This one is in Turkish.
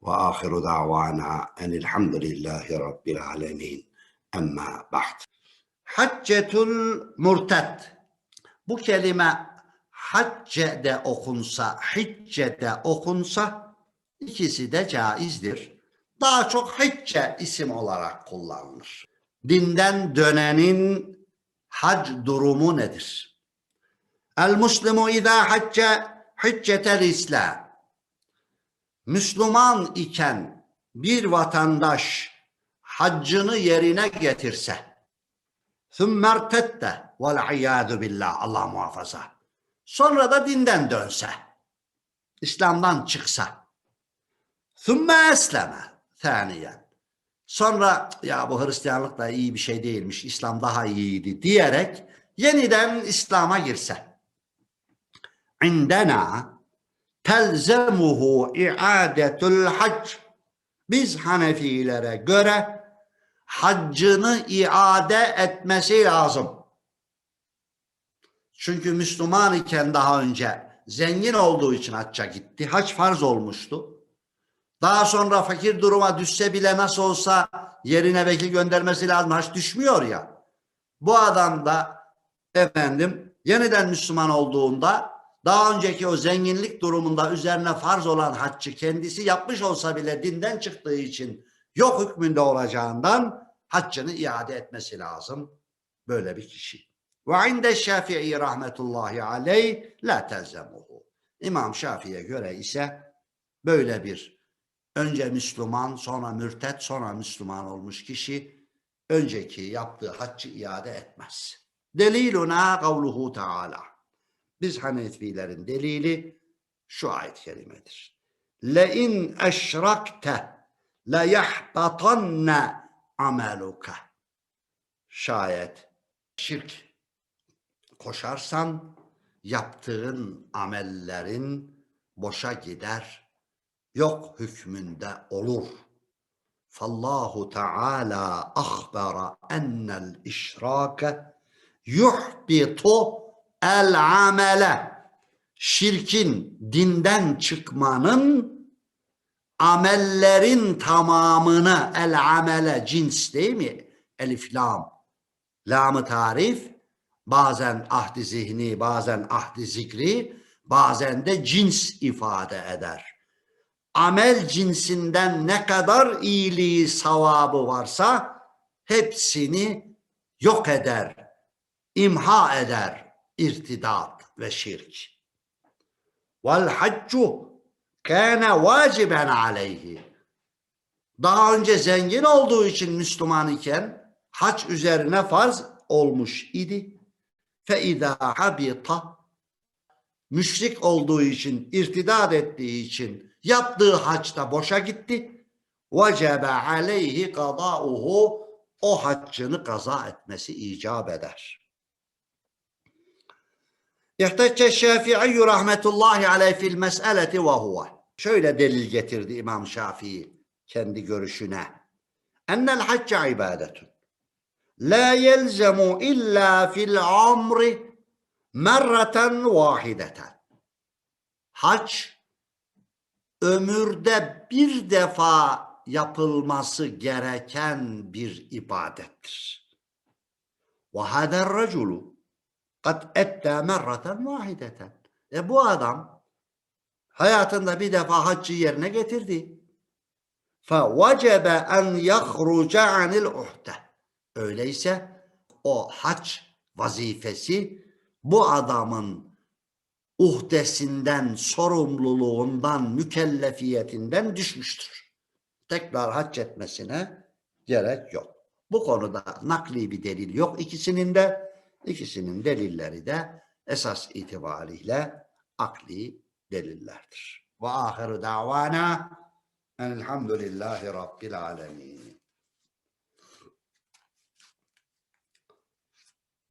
وآخر دعوانا أن الحمد لله رب العالمين أما بعد Haccetul murtad. Bu kelime hacce de okunsa, hicce de okunsa ikisi de caizdir. Daha çok hicce isim olarak kullanılır. Dinden dönenin hac durumu nedir? El muslimu izâ hacce hiccetel islam. Müslüman iken bir vatandaş haccını yerine getirse sümmertette vel iyadu billah Allah muhafaza. Sonra da dinden dönse İslam'dan çıksa sümme esleme. Saniyen sonra ya bu Hristiyanlık da iyi bir şey değilmiş İslam daha iyiydi. diyerek yeniden İslam'a girse indena telzemuhu iadetul hac. Biz Hanefilere göre haccını iade etmesi lazım. Çünkü Müslüman iken daha önce zengin olduğu için hacca gitti. Hac farz olmuştu. Daha sonra fakir duruma düşse bile nasıl olsa yerine vekil göndermesi lazım. Hac düşmüyor ya. Bu adam da efendim yeniden Müslüman olduğunda daha önceki o zenginlik durumunda üzerine farz olan haccı kendisi yapmış olsa bile dinden çıktığı için yok hükmünde olacağından haccını iade etmesi lazım böyle bir kişi. Ve inde Şafii rahmetullahi aleyh la telzemuhu. İmam Şafii'ye göre ise böyle bir önce Müslüman sonra mürtet sonra Müslüman olmuş kişi önceki yaptığı haccı iade etmez. Deliluna kavluhu taala. Biz Hanefilerin delili şu ayet-i kerimedir. Eşrakte la yahbatanne ameluka. Şayet şirk koşarsan yaptığın amellerin boşa gider, yok hükmünde olur. Fallahu Teala ahbara ennel işrake yuhbitu el amele. Şirkin dinden çıkmanın amellerin tamamını el amele cins değil mi? Elif lam. Lamı tarif bazen ahdi zihni bazen ahdi zikri bazen de cins ifade eder. Amel cinsinden ne kadar iyiliği savabı varsa hepsini yok eder, imha eder irtidat ve şirk. Vel haccu kâne vaciben aleyhi. Daha önce zengin olduğu için Müslüman iken hac üzerine farz olmuş idi. Fe izâ habita müşrik olduğu için, irtidat ettiği için yaptığı haçta boşa gitti. Vecebe aleyhi kadauhu o haccını kaza etmesi icap eder. İhtaççe Şafii rahmetullahi aleyh fil meseleti ve huve. Şöyle delil getirdi İmam Şafii kendi görüşüne. Ennel hacca ibadetun. La yelzemu illa fil amri merreten vahideten. Hac ömürde bir defa yapılması gereken bir ibadettir. Ve hader raculu Kat ette merraten vahideten. E bu adam hayatında bir defa haccı yerine getirdi. Fa vacebe en yahruca anil uhde. Öyleyse o hac vazifesi bu adamın uhdesinden, sorumluluğundan, mükellefiyetinden düşmüştür. Tekrar hac etmesine gerek yok. Bu konuda nakli bir delil yok ikisinin de. İkisinin delilleri de esas itibariyle akli delillerdir. Ve ahiru davana Elhamdülillahi Rabbil alemin.